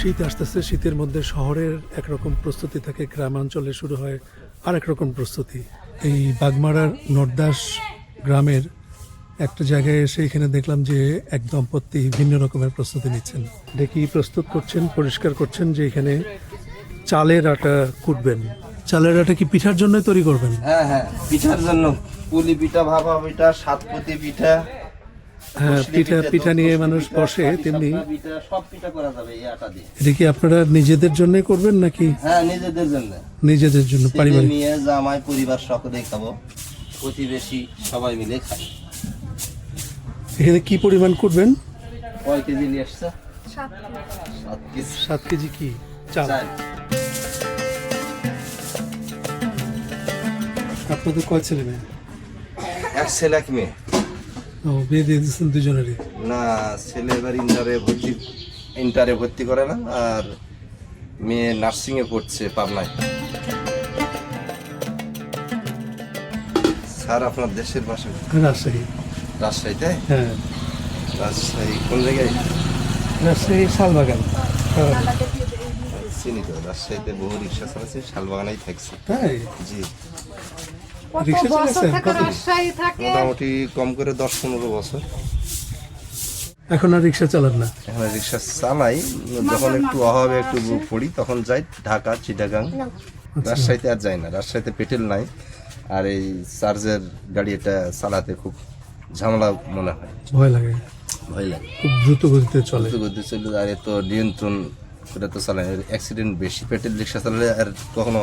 শীত আসতেছে, শীতের মধ্যে শহরের একরকম প্রস্তুতি থাকে, গ্রামাঞ্চলে শুরু হয় আরেক রকম প্রস্তুতি। এই বাগমারার নর্দাস গ্রামের একটা জায়গায় এসে এখানে দেখলাম যে এক দম্পতি ভিন্ন রকমের প্রস্তুতি নিচ্ছেন। দেখি প্রস্তুত করছেন, পরিষ্কার করছেন যে এখানে চালের আটা কুটবেন। চালের আটা কি পিঠার জন্য তৈরি করবেন? হ্যাঁ হ্যাঁ পিঠার জন্য। পুলি পিঠা, ভাপা পিঠা, সাতপতি পিঠা পিঠা পিঠা নিয়ে মানুষ বসে তেমনি সব পিঠা করা যাবে এই আটা দিয়ে। এটা কি আপনারা নিজেদের জন্য করবেন নাকি? হ্যাঁ নিজেদের জন্য। নিজেদের জন্য পারিবারিক। মেয়ে জামাই পরিবার সকলেই খাব। প্রতিবেশী সবাই মিলে খাই। এখানে কি পরিমাণ করবেন? কয় কেজি নিয়ে আসছে? সাত কেজি। সাত কেজি কি? চাল। চাল। আপনাদের কয় ছেলে মেয়ে? এক ছেলে এক মেয়ে। ও বিয়ে দিয়ে দিচ্ছেন দুজনেরই? না ছেলে এবার ইন্টারে ভর্তি ইন্টারে ভর্তি করে না আর মেয়ে নার্সিং এ পড়ছে পাবনায়। স্যার আপনার দেশের বাসা রাজশাহী। রাজশাহীতে হ্যাঁ। রাজশাহী কোন জায়গায়? রাজশাহী শালবাগান। হ্যাঁ। চিনি তো রাজশাহীতে বহু রিক্সা চালাচ্ছি শালবাগানেই থাকছি। তাই? জি। মোটামুটি কম করে দশ পনেরো বছর। এখন আর রিক্সা চালান না? এখন রিক্সা চালাই যখন একটু অভাবে একটু পড়ি তখন যাই ঢাকা চিটাগাং। রাজশাহীতে আর যাই না রাজশাহীতে পেটেল নাই। আর এই চার্জের গাড়ি এটা চালাতে খুব ঝামেলা মনে হয়। ভয় লাগে? ভয় লাগে। খুব দ্রুত গতিতে চলে। দ্রুত গতি চলে আর এ তো নিয়ন্ত্রণ করে তো চালায় অ্যাক্সিডেন্ট বেশি। পেটেল রিক্সা চালালে আর কখনো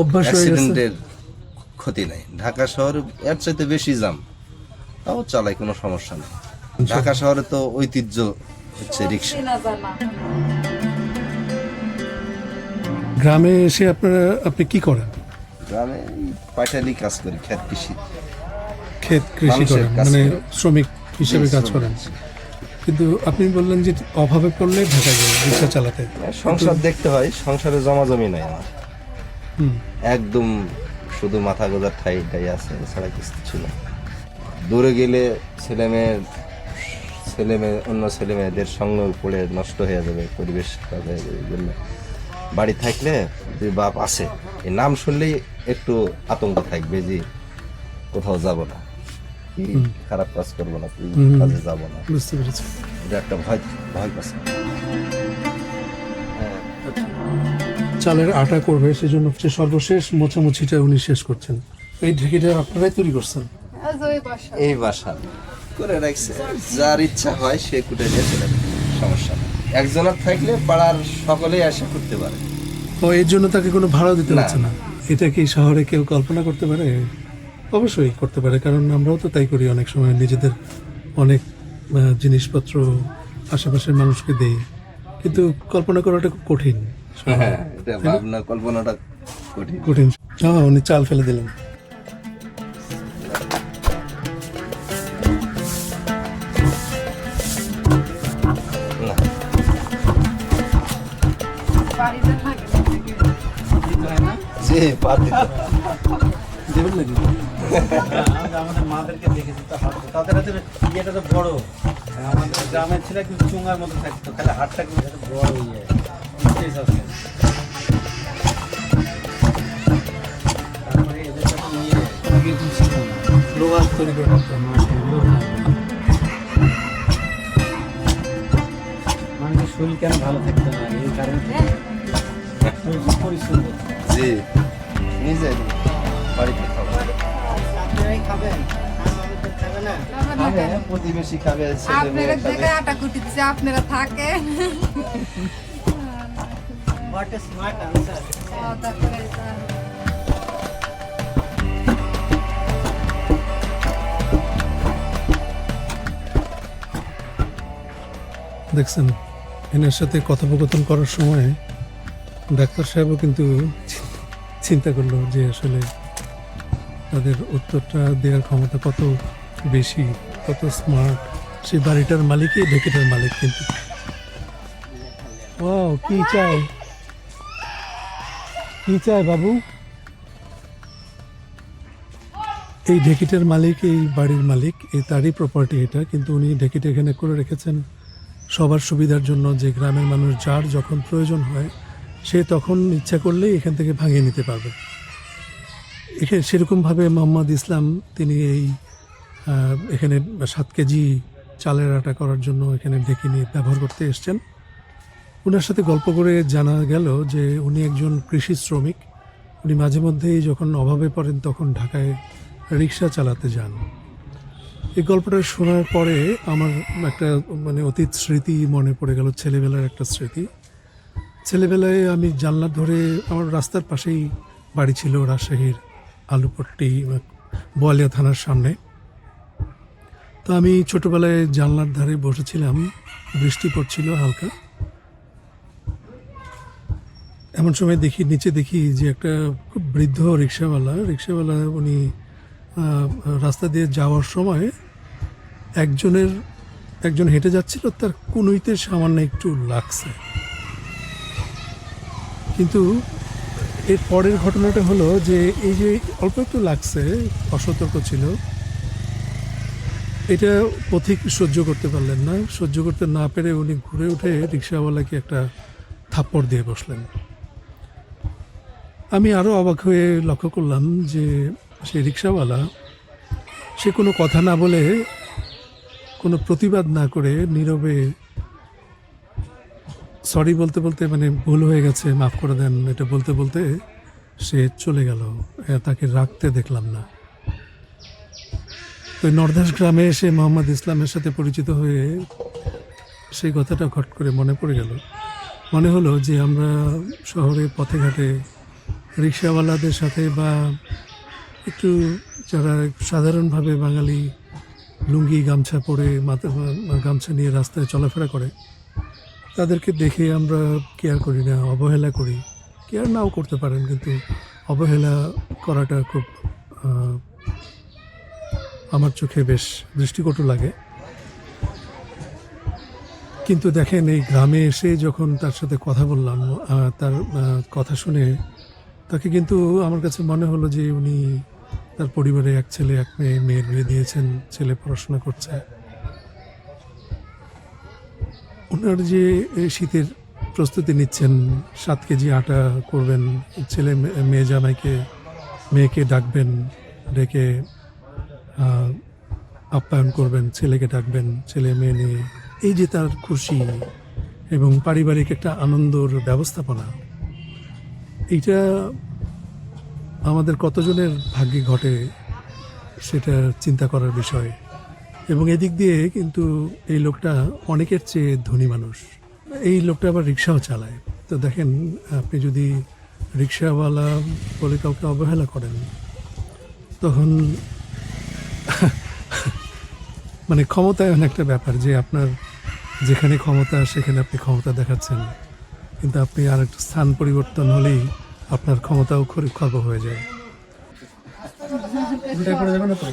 অভ্যাস হয়ে গেছে? অ্যাক্সিডেন্টের ক্ষতি নাই। ঢাকা শহরে এর চাইতে বেশি জাম। তাও চালাই কোনো সমস্যা নেই। ঢাকা শহরে তো ঐতিহ্য হচ্ছে রিক্সা গ্রামে এসে আপনারা আপনি কি করেন? গ্রামে পাইটালি কাজ করি খেত কৃষি। ক্ষেত কৃষি করেন মানে শ্রমিক হিসেবে কাজ করেন। কিন্তু আপনি বললেন যে অভাবে পড়লে ঢাকা যায় রিক্সা চালাতে। সংসার দেখতে হয় সংসারে জমা জমি নাই আমার। একদম শুধু মাথা গোজার ঠাই ঠাই আছে এছাড়া কিছু ছিল দূরে গেলে ছেলে মেয়ের ছেলে মেয়ে অন্য ছেলে মেয়েদের সঙ্গ পড়ে নষ্ট হয়ে যাবে পরিবেশ হয়ে যাবে জন্য। বাড়ি থাকলে যে বাপ আছে। এই নাম শুনলেই একটু আতঙ্ক থাকবে যে কোথাও যাব না। কি খারাপ কাজ করব না কি। কাজে যাব না। এটা একটা ভয় ভয় কাজ চালের আটা করবে সেজন্য হচ্ছে সর্বশেষ মোছামুছিটা উনি শেষ করছেন। এই ঢেকিটা আপনারাই তৈরি করছেন? এই বাসা। করে রাখছে। যার ইচ্ছা হয় সে কুটে নিয়ে চলে সমস্যা একজনের থাকলে পাড়ার সকলেই আশা করতে পারে। ও এর জন্য তাকে কোনো ভাড়া দিতে। হচ্ছে না? এটা কি শহরে কেউ কল্পনা করতে পারে? অবশ্যই করতে পারে কারণ আমরাও তো তাই করি। অনেক সময় নিজেদের অনেক জিনিসপত্র আশেপাশের মানুষকে দেই। কিন্তু কল্পনা করাটা খুব কঠিন। হ্যাঁ। এটা ভাবনা কল্পনাটা কঠিন। কঠিন। হ্যাঁ উনি চাল ফেলে দিলেন। না যে দেবেন নাকি? আমাদের মাদেরকে দেখেছি তো হাট তাদের হাতের ইয়েটা তো বড়। আমাদের গ্রামের ছিল কিন্তু চুঙ্গার মতো থাকতো খালি হাটটা কিন্তু বড় ইয়ে স্পেস ভালো থাকতো না এই কারণে শরীর খুব পরিশ্রম করতো। যে নিজে বাড়িতে খাবে আপনারাই খাবেন আমাদের খাবে না খাবে প্রতিবেশী খাবে ছেলে আপনারা মেয়ে খাবে দেখে আটা কুটি দিচ্ছে আপনারা থাকেন What a smart answer. দেখছেন এনার সাথে কথোপকথন করার সময় ডাক্তার সাহেবও কিন্তু চিন্তা করল যে আসলে তাদের উত্তরটা দেওয়ার ক্ষমতা কত বেশি, কত স্মার্ট সেই বাড়িটার মালিকই ঢেকিটার মালিক কিন্তু। ও কি চাই? কি চাই বাবু? এই ঢেকিটার মালিক, এই বাড়ির মালিক, এই তারই প্রপার্টি এটা, কিন্তু উনি ঢেকিটা এখানে করে রেখেছেন। সবার সুবিধার জন্য যে গ্রামের মানুষ যার যখন প্রয়োজন হয়, সে তখন ইচ্ছা করলেই এখান থেকে ভাঙিয়ে নিতে পারবে। এখানে সেরকমভাবে মোহাম্মদ ইসলাম তিনি এই এখানে সাত কেজি চালের আটা করার জন্য এখানে ঢেকে নিয়ে ব্যবহার করতে এসছেন। ওনার সাথে গল্প করে জানা গেল যে উনি একজন কৃষি শ্রমিক। উনি মাঝে মধ্যেই যখন অভাবে পড়েন তখন ঢাকায় রিক্সা চালাতে যান। এই গল্পটা শোনার পরে আমার একটা মানে অতীত স্মৃতি মনে পড়ে গেল, ছেলেবেলার একটা স্মৃতি। ছেলেবেলায় আমি জানলা ধরে, আমার রাস্তার পাশেই বাড়ি ছিল রাজশাহীর আলুপট্টি, বোয়ালিয়া থানার সামনে। তো আমি ছোটোবেলায় জানলার ধারে বসেছিলাম, বৃষ্টি পড়ছিল হালকা। এমন সময় দেখি, নিচে দেখি যে একটা খুব বৃদ্ধ রিক্সাওয়ালা রিক্সাওয়ালা উনি রাস্তা দিয়ে যাওয়ার সময় একজনের, একজন হেঁটে যাচ্ছিল, তার কুনুইতে সামান্য একটু লাগছে। কিন্তু এর পরের ঘটনাটা হলো যে, এই যে অল্প একটু লাগছে, অসতর্ক ছিল, এটা পথিক সহ্য করতে পারলেন না। সহ্য করতে না পেরে উনি ঘুরে উঠে রিক্সাওয়ালাকে একটা থাপ্পড় দিয়ে বসলেন। আমি আরও অবাক হয়ে লক্ষ্য করলাম যে, সেই রিক্সাওয়ালা, সে কোনো কথা না বলে কোনো প্রতিবাদ না করে নীরবে সরি বলতে বলতে মানে ভুল হয়ে গেছে, মাফ করে দেন এটা বলতে বলতে সে চলে গেল। তাকে রাখতে দেখলাম না। তো নর্দাস গ্রামে এসে মোহাম্মদ ইসলামের সাথে পরিচিত হয়ে সেই কথাটা ঘট করে মনে পড়ে গেল। মনে হলো যে আমরা শহরে পথে ঘাটে রিক্সাওয়ালাদের সাথে বা একটু যারা সাধারণভাবে বাঙালি লুঙ্গি, গামছা পরে মাথা, গামছা নিয়ে রাস্তায় চলাফেরা করে। তাদেরকে দেখে আমরা কেয়ার করি না, অবহেলা করি। কেয়ার নাও করতে পারেন, কিন্তু অবহেলা করাটা খুব আমার চোখে বেশ দৃষ্টিকটু লাগে। কিন্তু দেখেন, এই গ্রামে এসে যখন তার সাথে কথা বললাম তার কথা শুনে তাকে কিন্তু আমার কাছে মনে হলো যে উনি তার পরিবারে এক ছেলে, এক মেয়ে, মেয়ের বিয়ে দিয়েছেন, ছেলে পড়াশোনা করছে। ওনার যে শীতের প্রস্তুতি নিচ্ছেন, সাত কেজি আটা করবেন, ছেলে মেয়ে জামাইকে, মেয়েকে ডাকবেন, ডেকে আপ্যায়ন করবেন, ছেলেকে ডাকবেন, ছেলে, মেয়ে নিয়ে। এই যে তার খুশি এবং পারিবারিক একটা আনন্দর ব্যবস্থাপনা, এইটা আমাদের কতজনের ভাগ্যে ঘটে সেটা চিন্তা করার বিষয়। এবং এদিক দিয়ে কিন্তু এই লোকটা অনেকের চেয়ে ধনী মানুষ। এই লোকটা আবার রিক্সাও চালায়। তো দেখেন, আপনি যদি রিক্সাওয়ালা বলে কাউকে অবহেলা করেন, তখন মানে ক্ষমতায়ন একটা ব্যাপার যে আপনার যেখানে ক্ষমতা, সেখানে আপনি ক্ষমতা দেখাচ্ছেন। কিন্তু আপনি আর একটা স্থান পরিবর্তন হলেই আপনার ক্ষমতাও খরি খর্ব হয়ে যায়। উল্টায় পড়ে যাবে না তো?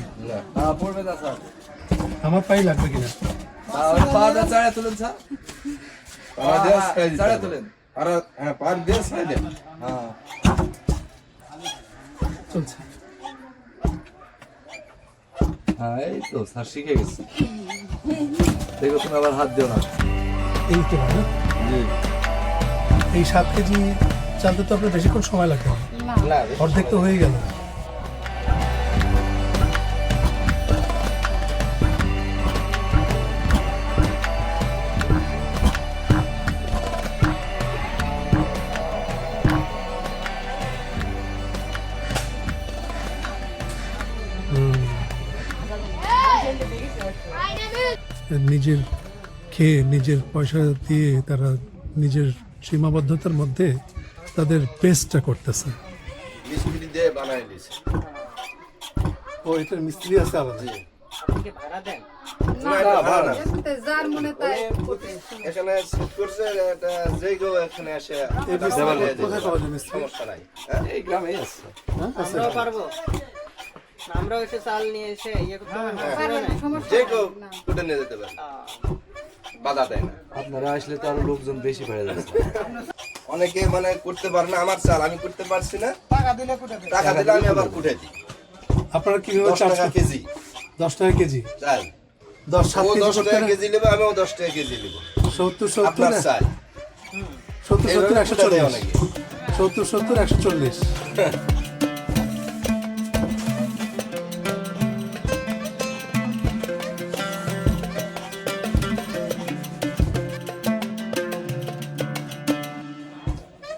স্যার। আমার পাই লাগবে কিনা? হ্যাঁ হ্যাঁ চলছে। হ্যাঁ এই তো স্যার শিখে গেছে। দেখো তুমি আবার হাত দিও না। এই তো না জি। এই সাত কেজি চালতে তো আপনার বেশিক্ষণ সময় লাগবে। না। অর্ধেক তো হয়ে গেল। নিজের খেয়ে নিজের পয়সা দিয়ে তারা নিজের সীমাবদ্ধতার মধ্যে তাদের পেস্টটা করতেছে। মিস্ত্রি দিয়ে বানাই দিছে ও এটার মিস্ত্রি আছে আলাদা ভাড়া দেন। এখানে সেট করছে এটা যে কেউ এখানে। কোথায় পাওয়া সমস্যা নাই। হ্যাঁ? এই গ্রামেই আছে। আমরাও পারব। আমরাও এসে চাল নিয়ে এসে ইয়ে করতে পারব। না? পারবেন, সমস্যা যে কেউ না। নিয়ে যেতে পারে। বাধা দেয় না। আপনারা আসলে তো আরও লোকজন বেশি বেড়ে যাচ্ছে। অনেকে মানে করতে পারে না আমার চাল আমি করতে পারছি না। টাকা দিলে কুটে? টাকা দিলে আমি আবার কুটে দিই। আপনারা কীভাবে হবে চার টাকা কেজি। দশ টাকা কেজি? চাল। দশ সাত দশ টাকা কেজি নেব আমিও দশ টাকা কেজি নেব। সত্তর সত্তর আপনার চাই সত্তর সত্তর একশো চল্লিশ। অনেকে। সত্তর সত্তর একশো চল্লিশ।